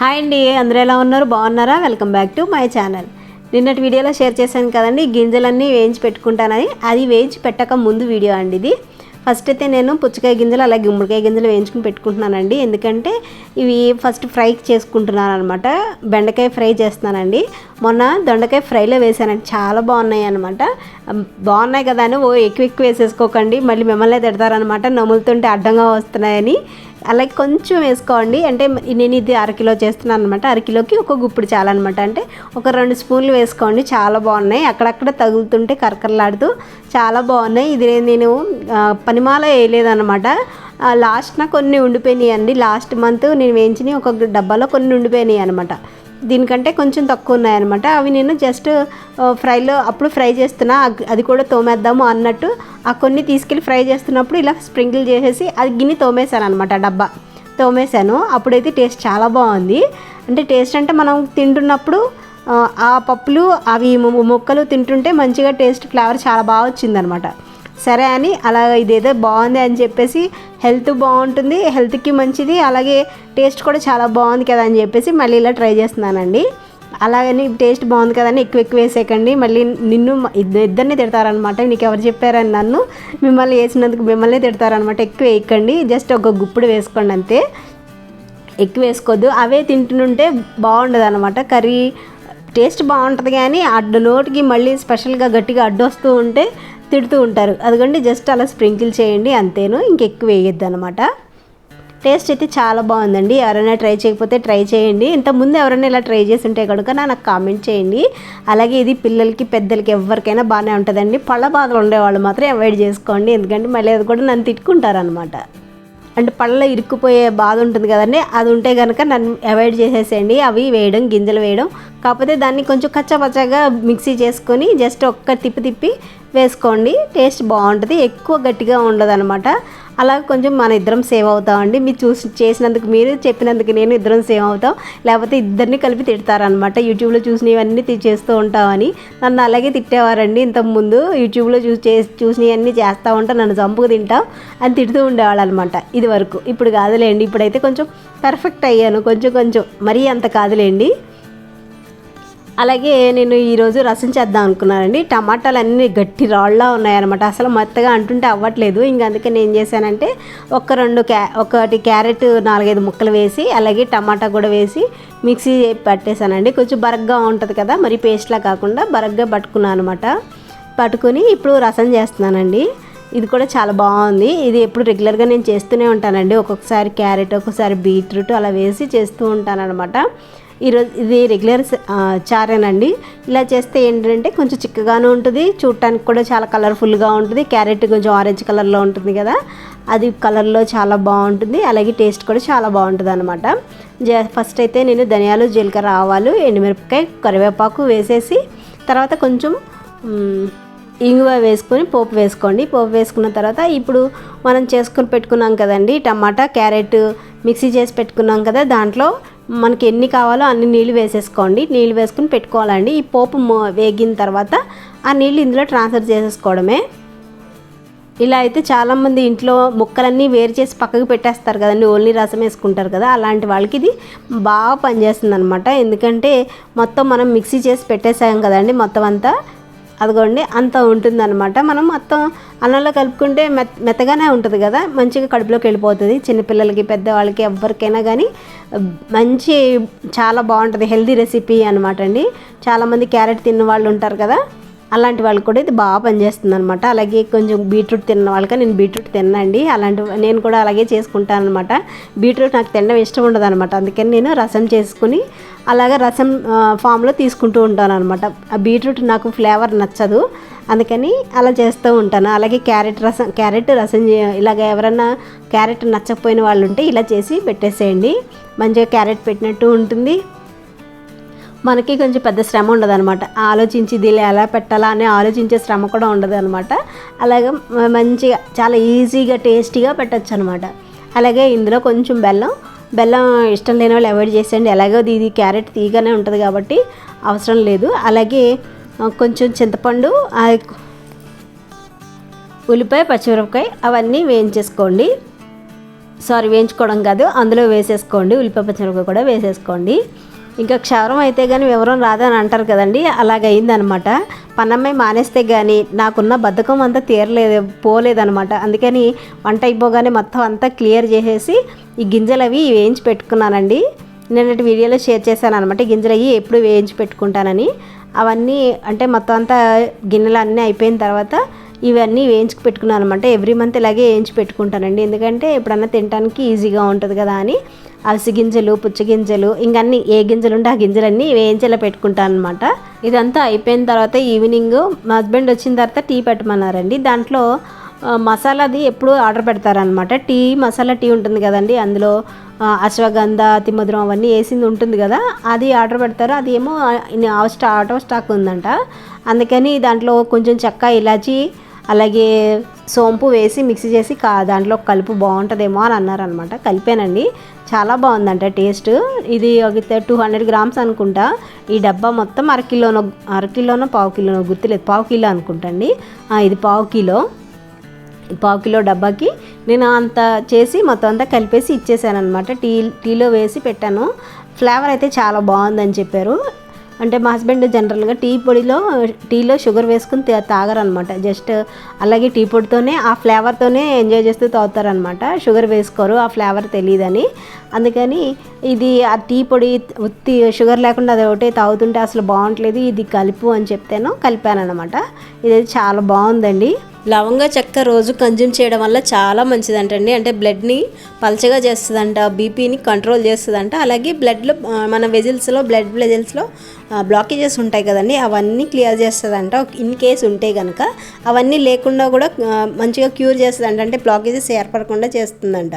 Hi అండి అందరూ ఎలా ఉన్నారు? బాగున్నారా? Welcome back to my channel నిన్నటి వీడియోలో షేర్ చేశాను కదండి గింజలన్నీ వేయించి పెట్టుకుంటానని. అది వేయించి పెట్టక ముందు వీడియో అండి ఇది. ఫస్ట్ అయితే నేను పుచ్చకాయ గింజలు అలాగే గుమ్మడికాయ గింజలు వేయించుకుని పెట్టుకుంటున్నానండి. ఎందుకంటే ఇవి ఫస్ట్ ఫ్రై చేసుకుంటున్నాను అనమాట బెండకాయ ఫ్రై చేస్తున్నానండి. మొన్న దొండకాయ ఫ్రైలో వేసానండి చాలా బాగున్నాయి అనమాట బాగున్నాయి కదా అని ఓ ఎక్కువ ఎక్కువ వేసేసుకోకండి. మళ్ళీ మిమ్మల్ని తిడతారనమాట నములుతుంటే అడ్డంగా వస్తున్నాయని. అలాగే కొంచెం వేసుకోండి. అంటే నేను ఇది అరకిలో చేస్తున్నాను అనమాట అరకిలోకి ఒక గుప్పుడు చాలన్నమాట. అంటే ఒక రెండు స్పూన్లు వేసుకోండి. చాలా బాగున్నాయి. అక్కడక్కడ తగులుతుంటే కరకరలాడుతూ చాలా బాగున్నాయి. ఇది నేను పనిమాల వేయలేదన్నమాట. లాస్ట్న కొన్ని ఉండిపోయినాయి అండి లాస్ట్ మంత్ నేను వేయించినవి ఒక డబ్బాలో కొన్ని ఉండిపోయినాయి అనమాట దీనికంటే కొంచెం తక్కువ ఉన్నాయన్నమాట. అవి నేను జస్ట్ ఫ్రైలో అప్పుడు ఫ్రై చేస్తున్నా అది కూడా తోమేద్దాము అన్నట్టు. ఆ కొన్ని తీసుకెళ్ళి ఫ్రై చేస్తున్నప్పుడు ఇలా స్ప్రింకిల్ చేసేసి అది గిన్నె తోమేశాను అనమాట డబ్బా. తోమేశాను. అప్పుడైతే టేస్ట్ చాలా బాగుంది. అంటే టేస్ట్ అంటే మనం తింటున్నప్పుడు ఆ, పప్పులు అవి మొక్కలు ముక్కలు తింటుంటే మంచిగా టేస్ట్ ఫ్లేవర్ చాలా బాగా వచ్చిందనమాట సరే అని అలా ఇదేదో బాగుంది అని చెప్పేసి హెల్త్ బాగుంటుంది హెల్త్కి మంచిది అలాగే టేస్ట్ కూడా చాలా బాగుంది కదా అని చెప్పేసి మళ్ళీ ఇలా ట్రై చేస్తున్నానండి. అలాగని టేస్ట్ బాగుంది కదని ఎక్కువ ఎక్కువ వేసేయకండి. మళ్ళీ నిన్ను ఇద్దరు ఇద్దరిని తిడతారనమాట. నీకు ఎవరు చెప్పారని నన్ను మిమ్మల్ని వేసినందుకు మిమ్మల్ని తిడతారనమాట. ఎక్కువ వేయకండి. జస్ట్ ఒక గుప్పుడు వేసుకోండి అంతే. ఎక్కువ వేసుకోవద్దు అవే తింటుంటే బాగుండదు అనమాట కర్రీ టేస్ట్ బాగుంటుంది కానీ అడ్డు నోటికి మళ్ళీ స్పెషల్గా గట్టిగా అడ్డు వస్తూ ఉంటే తిడుతూ ఉంటారు. అదిగోండి జస్ట్ అలా స్ప్రింకిల్ చేయండి అంతేను. ఇంకెక్కువ వేయొద్దు అనమాట టేస్ట్ అయితే చాలా బాగుందండి. ఎవరైనా ట్రై చేయకపోతే ట్రై చేయండి. ఇంతకుముందు ఎవరైనా ఇలా ట్రై చేసి ఉంటే కనుక నాకు కామెంట్ చేయండి. అలాగే ఇది పిల్లలకి పెద్దలకి ఎవరికైనా బాగానే ఉంటుందండి. పళ్ళ బాధలు ఉండేవాళ్ళు మాత్రం అవాయిడ్ చేసుకోండి. ఎందుకంటే మళ్ళీ అది కూడా నన్ను తిట్టుకుంటారనమాట అంటే పళ్ళలో ఇరుక్కుపోయే బాధ ఉంటుంది కదండి. అది ఉంటే కనుక నన్ను అవాయిడ్ చేసేసేయండి. అవి వేయడం గింజలు వేయడం. కాకపోతే దాన్ని కొంచెం కచ్చపచ్చగా మిక్సీ చేసుకొని జస్ట్ ఒక్క తిప్పి తిప్పి వేసుకోండి. టేస్ట్ బాగుంటుంది. ఎక్కువ గట్టిగా ఉండదు అనమాట అలా కొంచెం మన ఇద్దరం సేవ్ అవుతామండి. మీరు చూసి చేసినందుకు మీరు చెప్పినందుకు నేను ఇద్దరం సేవ్ అవుతాం. లేకపోతే ఇద్దరిని కలిపి తిడతారనమాట యూట్యూబ్లో చూసినవన్నీ చేస్తూ ఉంటామని. నన్ను అలాగే తిట్టేవారండి ఇంతకుముందు. యూట్యూబ్లో చూసి చే చూసినవన్నీ చేస్తూ ఉంటా నన్ను చంపుకు తింటావు అని తిడుతూ ఉండేవాళ్ళు అనమాట ఇది వరకు ఇప్పుడు కాదులేండి. ఇప్పుడైతే కొంచెం పర్ఫెక్ట్ అయ్యాను. కొంచెం కొంచెం. మరీ అంత కాదులేండి. అలాగే నేను ఈరోజు రసం చేద్దాం అనుకున్నానండి. టమాటాలు అన్నీ గట్టి రాళ్ళ ఉన్నాయన్నమాట. అసలు మెత్తగా అంటుంటే అవ్వట్లేదు. ఇంక అందుకే ఏం చేశానంటే ఒక రెండు క్యా ఒకటి క్యారెట్ నాలుగైదు ముక్కలు వేసి అలాగే టమాటా కూడా వేసి మిక్సీ పట్టేశానండి. కొంచెం బరగ్గా ఉంటుంది కదా మరి పేస్ట్లా కాకుండా బరగ్గా పట్టుకున్నాను అనమాట పట్టుకొని ఇప్పుడు రసం చేస్తున్నానండి. ఇది కూడా చాలా బాగుంది. ఇది ఎప్పుడు రెగ్యులర్గా నేను చేస్తూనే ఉంటానండి. ఒక్కొక్కసారి క్యారెట్ ఒక్కొక్కసారి బీట్రూట్ అలా వేసి చేస్తూ ఉంటానన్నమాట. ఈరోజు ఇది రెగ్యులర్ చారేనండి. ఇలా చేస్తే ఏంటంటే కొంచెం చిక్కగాను ఉంటుంది. చూడటానికి కూడా చాలా కలర్ఫుల్గా ఉంటుంది. క్యారెట్ కొంచెం ఆరెంజ్ కలర్లో ఉంటుంది కదా. అది కలర్లో చాలా బాగుంటుంది. అలాగే టేస్ట్ కూడా చాలా బాగుంటుంది అనమాట ఫస్ట్ అయితే నేను ధనియాలు జీలకర్ర ఆవాలు ఎండుమిరపకాయ కరివేపాకు వేసేసి తర్వాత కొంచెం ఇంగువ వేసుకొని పోపు వేసుకోండి. పోపు వేసుకున్న తర్వాత ఇప్పుడు మనం చేసుకొని పెట్టుకున్నాం కదండి టమాటా క్యారెట్ మిక్సీ చేసి పెట్టుకున్నాం కదా దాంట్లో మనకి ఎన్ని కావాలో అన్ని నీళ్ళు వేసేసుకోండి. నీళ్ళు వేసుకుని పెట్టుకోవాలండి. ఈ పోపు మొ- వేగిన తర్వాత ఆ నీళ్ళు ఇందులో ట్రాన్స్ఫర్ చేసేసుకోవడమే. ఇలా అయితే చాలామంది ఇంట్లో ముక్కలన్నీ వేరు చేసి పక్కకు పెట్టేస్తారు కదండి. ఓన్లీ రసం వేసుకుంటారు కదా అలాంటి వాళ్ళకి ఇది బాగా పనిచేస్తుంది అనమాట ఎందుకంటే మొత్తం మనం మిక్సీ చేసి పెట్టేసాం కదండి మొత్తం అంతా. అదిగోండి అంత ఉంటుందన్నమాట. మనం మొత్తం అన్నంలో కలుపుకుంటే మెత్ మెత్తగానే ఉంటుంది కదా? మంచిగా కడుపులోకి వెళ్ళిపోతుంది. చిన్నపిల్లలకి పెద్దవాళ్ళకి ఎవరికైనా కానీ మంచి చాలా బాగుంటుంది. హెల్దీ రెసిపీ అనమాట అండి. చాలామంది క్యారెట్ తిన్న వాళ్ళు ఉంటారు కదా? అలాంటి వాళ్ళకి కూడా ఇది బాగా పనిచేస్తుంది అనమాట అలాగే కొంచెం బీట్రూట్ తిన్న వాళ్ళకి నేను బీట్రూట్ తినండి అలాంటి నేను కూడా అలాగే చేసుకుంటాను అనమాట బీట్రూట్ నాకు తినడం ఇష్టం ఉండదు అనమాట అందుకని నేను రసం చేసుకుని అలాగే రసం ఫామ్లో తీసుకుంటూ ఉంటాను అనమాట ఆ బీట్రూట్ నాకు ఫ్లేవర్ నచ్చదు. అందుకని అలా చేస్తూ ఉంటాను. అలాగే క్యారెట్ రసం క్యారెట్ రసం ఇలాగ ఎవరన్నా క్యారెట్ నచ్చకపోయిన వాళ్ళు ఉంటే ఇలా చేసి పెట్టేసేయండి. మంచిగా క్యారెట్ పెట్టినట్టు ఉంటుంది. మనకి కొంచెం పెద్ద శ్రమ ఉండదు అనమాట ఆలోచించి దీన్ని ఎలా పెట్టాలా అని ఆలోచించే శ్రమ కూడా ఉండదు అనమాట అలాగే మంచిగా చాలా ఈజీగా టేస్టీగా పెట్టచ్చు అనమాట అలాగే ఇందులో కొంచెం బెల్లం బెల్లం ఇష్టం లేని వాళ్ళు అవాయిడ్ చేసేయండి. ఎలాగో ఇది క్యారెట్ తీగానే ఉంటుంది కాబట్టి అవసరం లేదు. అలాగే కొంచెం చింతపండు ఉల్లిపాయ పచ్చిమిరపకాయ అవన్నీ వేయించేసుకోండి. సారీ వేయించుకోవడం కాదు అందులో వేసేసుకోండి. ఉల్లిపాయ పచ్చిమిరపకాయ కూడా వేసేసుకోండి. ఇంకా క్షవరం అయితే కానీ వివరం రాదని అంటారు కదండి అలాగ అయిందనమాట పన్నమ్మాయి మానేస్తే కానీ నాకున్న బద్ధకం అంతా తీరలేదు పోలేదనమాట. అందుకని వంట అయిపోగానే మొత్తం అంతా క్లియర్ చేసేసి ఈ గింజలు అవి వేయించి పెట్టుకున్నానండి. నిన్నటి వీడియోలో షేర్ చేశాను అనమాట గింజలు అవి ఎప్పుడు వేయించి పెట్టుకుంటానని. అవన్నీ అంటే మొత్తం అంతా గిన్నెలు అన్నీ అయిపోయిన తర్వాత ఇవన్నీ వేయించుకు పెట్టుకున్నాను అనమాట ఎవ్రీ మంత్ ఇలాగే వేయించి పెట్టుకుంటానండి. ఎందుకంటే ఎప్పుడన్నా తినడానికి ఈజీగా ఉంటుంది కదా అని. అవిసి గింజలు పుచ్చగింజలు ఇంకన్నీ ఏ గింజలు ఉంటే ఆ గింజలన్నీ వేయించేలా పెట్టుకుంటాను అనమాట ఇదంతా అయిపోయిన తర్వాత ఈవినింగ్ మా హస్బెండ్ వచ్చిన తర్వాత టీ పెట్టమన్నారండి. దాంట్లో మసాలాది ఎప్పుడు ఆర్డర్ పెడతారనమాట టీ మసాలా టీ ఉంటుంది కదండి అందులో అశ్వగంధ తిమ్మదురం అవన్నీ వేసింది ఉంటుంది కదా అది ఆర్డర్ పెడతారు. అది ఏమో స్టా ఆటో స్టాక్ ఉందంట. అందుకని దాంట్లో కొంచెం చెక్క ఇలాచి అలాగే సోంపు వేసి మిక్సీ చేసి కా దాంట్లో కలుపు బాగుంటుందేమో అని అన్నారనమాట కలిపానండి. చాలా బాగుందంట టేస్ట్. ఇది ఒక టూ హండ్రెడ్ గ్రామ్స్ అనుకుంటా. ఈ డబ్బా మొత్తం అరకిలోనో అరకిలోనో పావు కిలోనో గుర్తులేదు. పావు కిలో అనుకుంటా అండి ఇది పావు కిలో. పావు కిలో డబ్బాకి నేను అంత చేసి మొత్తం అంతా కలిపేసి ఇచ్చేసాను అనమాట టీ టీలో వేసి పెట్టాను. ఫ్లేవర్ అయితే చాలా బాగుందని చెప్పారు. అంటే మా హస్బెండ్ జనరల్గా టీ పొడిలో టీలో షుగర్ వేసుకుని తాగరనమాట. జస్ట్ అలాగే టీ పొడితోనే ఆ ఫ్లేవర్తోనే ఎంజాయ్ చేస్తూ తాగుతారనమాట. షుగర్ వేసుకోరు ఆ ఫ్లేవర్ తెలియదని అందుకని ఇది ఆ టీ పొడి ఉత్తి షుగర్ లేకుండా అది ఒకటే తాగుతుంటే అసలు బాగుంటలేదు ఇది కలుపు అని చెప్తాను కలిపాను అనమాట ఇది చాలా బాగుందండి. లవంగ చెక్క రోజు కన్జ్యూమ్ చేయడం వల్ల చాలా మంచిదంటండి. అంటే బ్లడ్ని పలచగా చేస్తుందంట బీపీని కంట్రోల్ చేస్తుందంట. అలాగే బ్లడ్లో మన వెజిల్స్లో బ్లడ్ వెజిల్స్లో బ్లాకేజెస్ ఉంటాయి కదండి. అవన్నీ క్లియర్ చేస్తుందంట. ఇన్ కేస్ ఉంటే కనుక అవన్నీ లేకుండా కూడా మంచిగా క్యూర్ చేస్తుందంట. అంటే బ్లాకేజెస్ ఏర్పడకుండా చేస్తుందంట.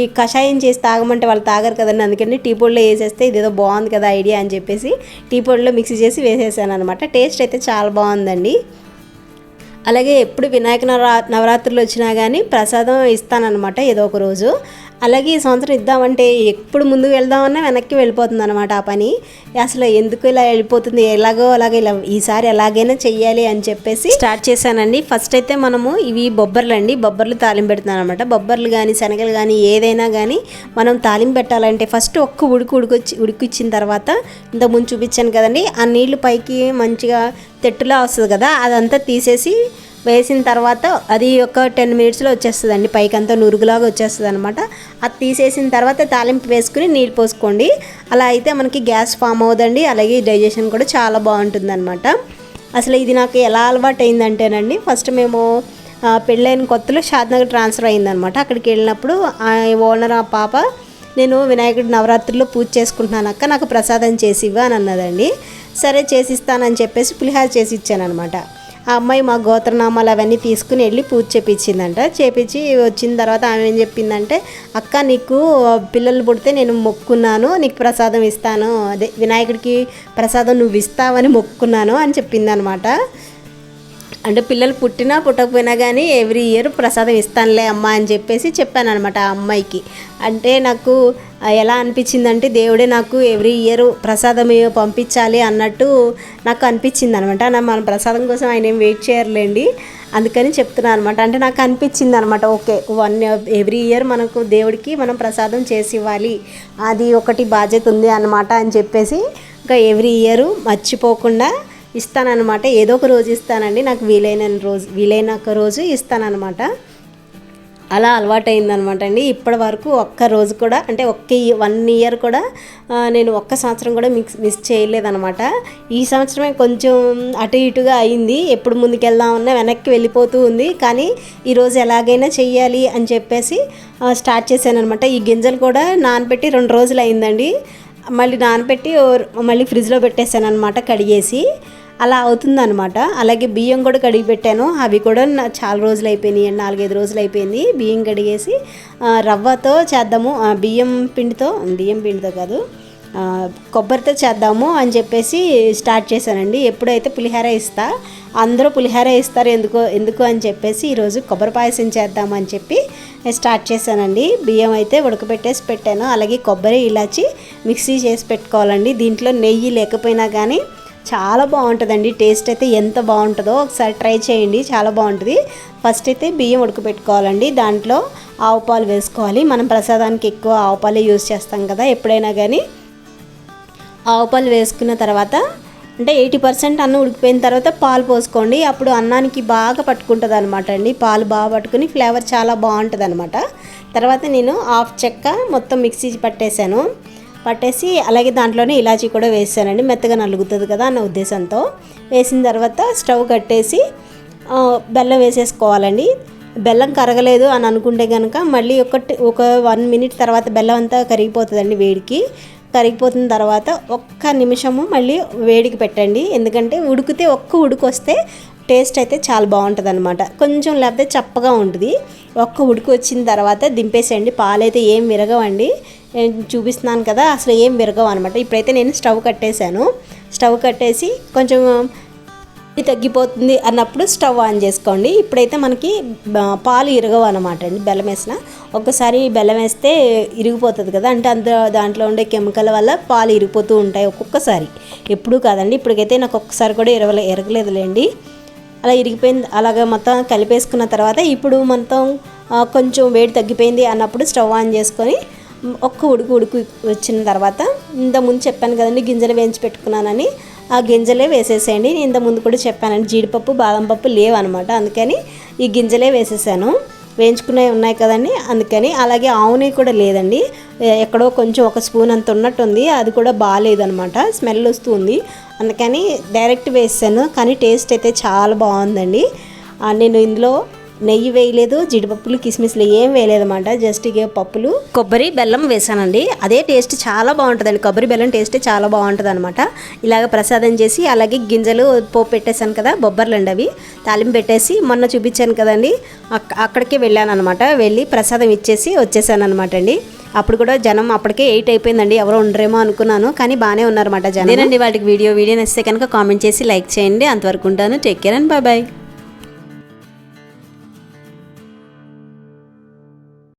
ఈ కషాయం చేసి తాగమంటే వాళ్ళు తాగరు కదండి. అందుకని టీ పొడిలో వేసేస్తే ఇదేదో బాగుంది కదా ఐడియా అని చెప్పేసి టీ పొడిలో మిక్స్ చేసి వేసేసాను అనమాట టేస్ట్ అయితే చాలా బాగుందండి. అలాగే ఎప్పుడు వినాయక నవరా నవరాత్రులు వచ్చినా కానీ ప్రసాదం ఇస్తానన్నమాట ఏదో ఒక రోజు. అలాగే ఈ సంవత్సరం ఇద్దామంటే ఎప్పుడు ముందుకు వెళ్దామన్నా వెనక్కి వెళ్ళిపోతుంది అనమాట ఆ పని. అసలు ఎందుకు ఇలా వెళ్ళిపోతుంది? ఎలాగో అలాగే ఇలా ఈసారి ఎలాగైనా చెయ్యాలి అని చెప్పేసి స్టార్ట్ చేశానండి. ఫస్ట్ అయితే మనము ఇవి బొబ్బర్లు అండి. బొబ్బర్లు తాలింపు పెడుతున్నాను అనమాట బొబ్బర్లు కానీ శనగలు కానీ ఏదైనా కానీ మనం తాలింపు పెట్టాలంటే ఫస్ట్ ఒక్క ఉడుకు ఉడికొచ్చి ఉడికిచ్చిన తర్వాత ఇంతకుముందు ముందు చూపించాను కదండి. ఆ నీళ్ళు పైకి మంచిగా తెట్టులా వస్తుంది కదా అదంతా తీసేసి వేసిన తర్వాత అది ఒక టెన్ మినిట్స్లో వచ్చేస్తుందండి. పైకి అంతా నురుగులాగా వచ్చేస్తుంది అనమాట అది తీసేసిన తర్వాత తాలింపు వేసుకుని నీళ్ళు పోసుకోండి. అలా అయితే మనకి గ్యాస్ ఫామ్ అవుదండి. అలాగే డైజెషన్ కూడా చాలా బాగుంటుంది అనమాట అసలు ఇది నాకు ఎలా అలవాటు అయిందంటేనండి ఫస్ట్ మేము పెళ్ళైన కొత్తలో షాద్నగర్ ట్రాన్స్ఫర్ అయిందనమాట అక్కడికి వెళ్ళినప్పుడు ఆ ఓనర్ ఆ పాప నేను వినాయకుడి నవరాత్రిలో పూజ చేసుకుంటున్నాను అక్క నాకు ప్రసాదం చేసి ఇవ్వు అని అన్నదండి. సరే చేసిస్తానని చెప్పేసి పులిహార చేసి ఇచ్చానమాట ఆ అమ్మాయి మా గోత్రనామాలు అవన్నీ తీసుకుని వెళ్ళి పూజ చేపించిందంట. చేపించి వచ్చిన తర్వాత ఆమె ఏం చెప్పిందంటే అక్క నీకు పిల్లలు పుడితే నేను మొక్కున్నాను నీకు ప్రసాదం ఇస్తాను. అదే వినాయకుడికి ప్రసాదం నువ్వు ఇస్తావని మొక్కున్నాను అని చెప్పిందనమాట. అంటే పిల్లలు పుట్టినా పుట్టకపోయినా కానీ ఎవ్రీ ఇయర్ ప్రసాదం ఇస్తానులే అమ్మ అని చెప్పేసి చెప్పాను అనమాట ఆ అమ్మాయికి. అంటే నాకు ఎలా అనిపించిందంటే దేవుడే నాకు ఎవ్రీ ఇయర్ ప్రసాదం పంపించాలి అన్నట్టు నాకు అనిపించింది అనమాట మన ప్రసాదం కోసం ఆయన ఏం వెయిట్ చేయర్లేండి అందుకని చెప్తున్నాను అనమాట అంటే నాకు అనిపించింది అనమాట ఓకే వన్ ఎవ్రీ ఇయర్ మనకు దేవుడికి మనం ప్రసాదం చేసి ఇవ్వాలి అది ఒకటి బాధ్యత ఉంది అనమాట అని చెప్పేసి ఇంకా ఎవ్రీ ఇయర్ మర్చిపోకుండా ఇస్తానన్నమాట. ఏదో ఒక రోజు ఇస్తానండి. నాకు వీలైన రోజు వీలైన ఒక రోజు ఇస్తానన్నమాట. అలా అలవాటైందనమాట అండి. ఇప్పటి వరకు ఒక్క రోజు కూడా అంటే ఒక్క వన్ ఇయర్ కూడా నేను ఒక్క సంవత్సరం కూడా మిక్స్ మిస్ చేయలేదనమాట ఈ సంవత్సరమే కొంచెం అటు ఇటుగా అయింది. ఎప్పుడు ముందుకెళ్దామన్నా వెనక్కి వెళ్ళిపోతూ ఉంది. కానీ ఈరోజు ఎలాగైనా చెయ్యాలి అని చెప్పేసి స్టార్ట్ చేశాను అనమాట ఈ గింజలు కూడా నానబెట్టి రెండు రోజులు అయిందండి. మళ్ళీ నానబెట్టి మళ్ళీ ఫ్రిడ్జ్లో పెట్టేశాను అనమాట కడిగేసి. అలా అవుతుందనమాట అలాగే బియ్యం కూడా కడిగి పెట్టాను అవి కూడా చాలా రోజులు అయిపోయినాయి నాలుగైదు రోజులు అయిపోయింది. బియ్యం కడిగేసి రవ్వతో చేద్దాము. ఆ, బియ్యం పిండితో బియ్యం పిండితో కాదు కొబ్బరితో చేద్దాము అని చెప్పేసి స్టార్ట్ చేశానండి. ఎప్పుడైతే పులిహార ఇస్తా అందరూ పులిహార ఇస్తారు ఎందుకో ఎందుకు అని చెప్పేసి ఈరోజు కొబ్బరి పాయసం చేద్దామని చెప్పి స్టార్ట్ చేశానండి. బియ్యం అయితే ఉడకబెట్టేసి పెట్టాను. అలాగే కొబ్బరి ఇలాచి మిక్సీ చేసి పెట్టుకోవాలండి. దీంట్లో నెయ్యి లేకపోయినా కానీ చాలా బాగుంటుందండి. టేస్ట్ అయితే ఎంత బాగుంటుందో ఒకసారి ట్రై చేయండి. చాలా బాగుంటుంది. ఫస్ట్ అయితే బియ్యం ఉడకబెట్టుకోవాలండి దాంట్లో ఆవు పాలు వేసుకోవాలి. మనం ప్రసాదానికి ఎక్కువ ఆవు పాలే యూజ్ చేస్తాం కదా ఎప్పుడైనా కానీ ఆవు పాలు వేసుకున్న తర్వాత అంటే ఎయిటీ పర్సెంట్ అన్నం ఉడికిపోయిన తర్వాత పాలు పోసుకోండి. అప్పుడు అన్నానికి బాగా పట్టుకుంటుంది అనమాట అండి. పాలు బాగా పట్టుకుని ఫ్లేవర్ చాలా బాగుంటుంది అనమాట తర్వాత నేను హాఫ్ చెక్క మొత్తం మిక్సీ పట్టేశాను. పట్టేసి అలాగే దాంట్లోనే ఇలాచీ కూడా వేసానండి. మెత్తగా నలుగుతుంది కదా అన్న ఉద్దేశంతో. వేసిన తర్వాత స్టవ్ కట్టేసి బెల్లం వేసేసుకోవాలండి. బెల్లం కరగలేదు అని అనుకుంటే కనుక మళ్ళీ ఒకటి ఒక వన్ మినిట్ తర్వాత బెల్లం అంతా కరిగిపోతుందండి వేడికి. కరిగిపోతున్న తర్వాత ఒక్క నిమిషము మళ్ళీ వేడికి పెట్టండి. ఎందుకంటే ఉడికితే ఒక్క ఉడుకు వస్తే టేస్ట్ అయితే చాలా బాగుంటుంది అనమాట కొంచెం లేకపోతే చప్పగా ఉంటుంది. ఒక్క ఉడుకు వచ్చిన తర్వాత దింపేసేయండి. పాలైతే ఏం విరగవండి. చూపిస్తున్నాను కదా అసలు ఏం విరగవు అనమాట ఇప్పుడైతే నేను స్టవ్ కట్టేశాను. స్టవ్ కట్టేసి కొంచెం ఇది తగ్గిపోతుంది అన్నప్పుడు స్టవ్ ఆన్ చేసుకోండి. ఇప్పుడైతే మనకి పాలు ఇరగవు అనమాట అండి బెల్లం వేసిన. ఒక్కసారి బెల్లం వేస్తే ఇరిగిపోతుంది కదా అంటే అంత దాంట్లో ఉండే కెమికల్ వల్ల పాలు ఇరిగిపోతూ ఉంటాయి ఒక్కొక్కసారి. ఎప్పుడూ కాదండి ఇప్పటికైతే నాకు ఒక్కసారి కూడా ఇరవలే ఇరగలేదులేండి. అలా ఇరిగిపోయింది అలాగే మొత్తం కలిపేసుకున్న తర్వాత ఇప్పుడు మొత్తం కొంచెం వేడి తగ్గిపోయింది అన్నప్పుడు స్టవ్ ఆన్ చేసుకొని ఒక్క ఉడుకు ఉడుకు వచ్చిన తర్వాత ఇంత ముందు చెప్పాను కదండి గింజలు వేయించి పెట్టుకున్నానని. ఆ గింజలే వేసేసేయండి. నేను ఇంత ముందు కూడా చెప్పానండి జీడిపప్పు బాదం పప్పు లేవు అనమాట అందుకని ఈ గింజలే వేసేసాను. వేయించుకునేవి ఉన్నాయి కదండి అందుకని. అలాగే ఆవునే కూడా లేదండి. ఎక్కడో కొంచెం ఒక స్పూన్ అంత ఉన్నట్టుంది. అది కూడా బాగాలేదనమాట. స్మెల్ వస్తుంది. అందుకని డైరెక్ట్ వేసాను. కానీ టేస్ట్ అయితే చాలా బాగుందండి. నేను ఇందులో నెయ్యి వేయలేదు జీడిపప్పులు కిస్మిస్లు ఏం వేయలేదన్నమాట. జస్ట్ ఇక పప్పులు. కొబ్బరి బెల్లం వేసానండి. అదే టేస్ట్ చాలా బాగుంటుందండి. కొబ్బరి బెల్లం టేస్ట్ చాలా బాగుంటుంది అనమాట ఇలాగ ప్రసాదం చేసి అలాగే గింజలు పోపు పెట్టేశాను కదా బొబ్బర్లు అండి అవి తాలింపు పెట్టేసి మొన్న చూపించాను కదండి. అక్- అక్కడికే వెళ్ళాను అనమాట వెళ్ళి ప్రసాదం ఇచ్చేసి వచ్చేసాను అనమాట అండి అప్పుడు కూడా జనం అప్పటికే ఎయిట్ అయిపోయిందండి. ఎవరో ఉండరేమో అనుకున్నాను కానీ బాగానే ఉన్నారన్నమాట జనం. నేనండి వాటికి వీడియో. వీడియో నచ్చితే కనుక కామెంట్ చేసి లైక్ చేయండి. అంతవరకు ఉంటాను. Take care and bye bye